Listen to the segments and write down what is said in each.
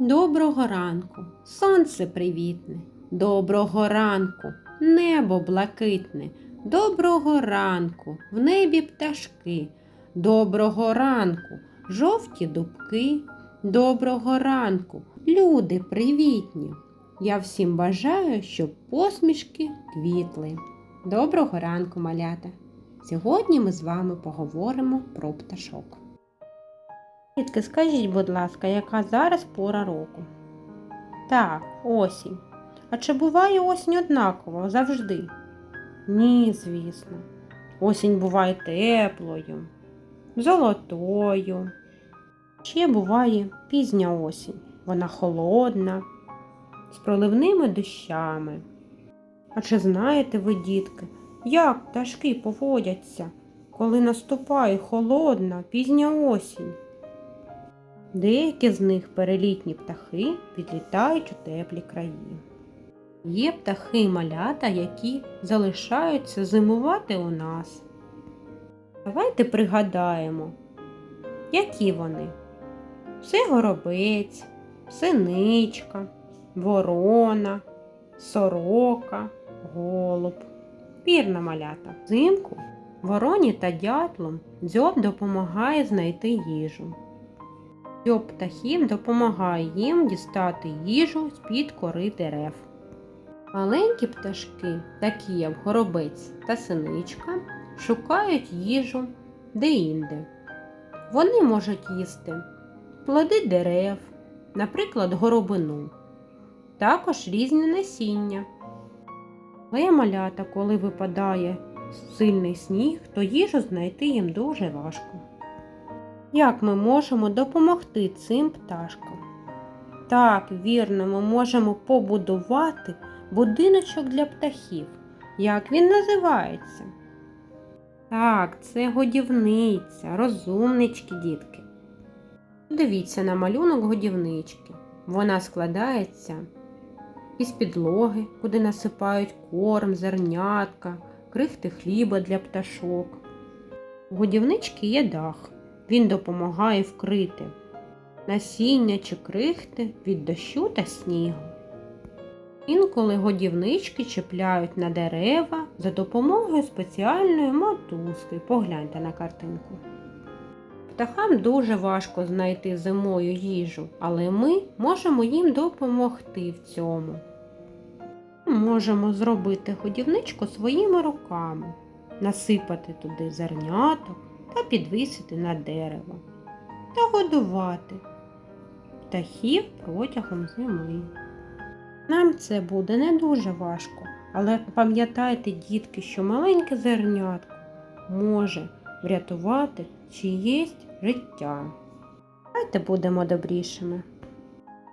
Доброго ранку, сонце привітне, доброго ранку, небо блакитне, доброго ранку, в небі пташки, доброго ранку, жовті дубки, доброго ранку, люди привітні. Я всім бажаю, щоб посмішки квітли. Доброго ранку, малята! Сьогодні ми з вами поговоримо про пташок. Дітки, скажіть, будь ласка, яка зараз пора року? Так, осінь. А чи буває осінь однаково завжди? Ні, звісно. Осінь буває теплою, золотою. Ще буває пізня осінь. Вона холодна, з проливними дощами. А чи знаєте ви, дітки, як пташки поводяться, коли наступає холодна пізня осінь? Деякі з них перелітні птахи підлітають у теплі краї. Є птахи малята, які залишаються зимувати у нас. Давайте пригадаємо, які вони. Це горобець, синичка, ворона, сорока, голуб. Вірна малята. Взимку вороні та дятлам дзьоб допомагає знайти їжу. Дзьоб птахів допомагає їм дістати їжу з-під кори дерев. Маленькі пташки, такі як горобець та синичка, шукають їжу де-інде. Вони можуть їсти плоди дерев, наприклад, горобину, також різні насіння. Але малята, коли випадає сильний сніг, то їжу знайти їм дуже важко. Як ми можемо допомогти цим пташкам? Так, вірно, ми можемо побудувати будиночок для птахів. Як він називається? Так, це годівниця, розумнички, дітки. Дивіться на малюнок годівнички. Вона складається із підлоги, куди насипають корм, зернятка, крихти хліба для пташок. У годівнички є дах. Він допомагає вкрити насіння чи крихти від дощу та снігу. Інколи годівнички чіпляють на дерева за допомогою спеціальної мотузки. Погляньте на картинку. Птахам дуже важко знайти зимою їжу, але ми можемо їм допомогти в цьому. Ми можемо зробити годівничку своїми руками, насипати туди зерняток та підвісити на дерево та годувати птахів протягом зими. Нам це буде не дуже важко, але пам'ятайте, дітки, що маленьке зернятко може врятувати чиєсь життя. Давайте будемо добрішими.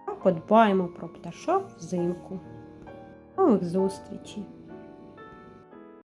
А подбаємо про пташок взимку. Нових зустрічей!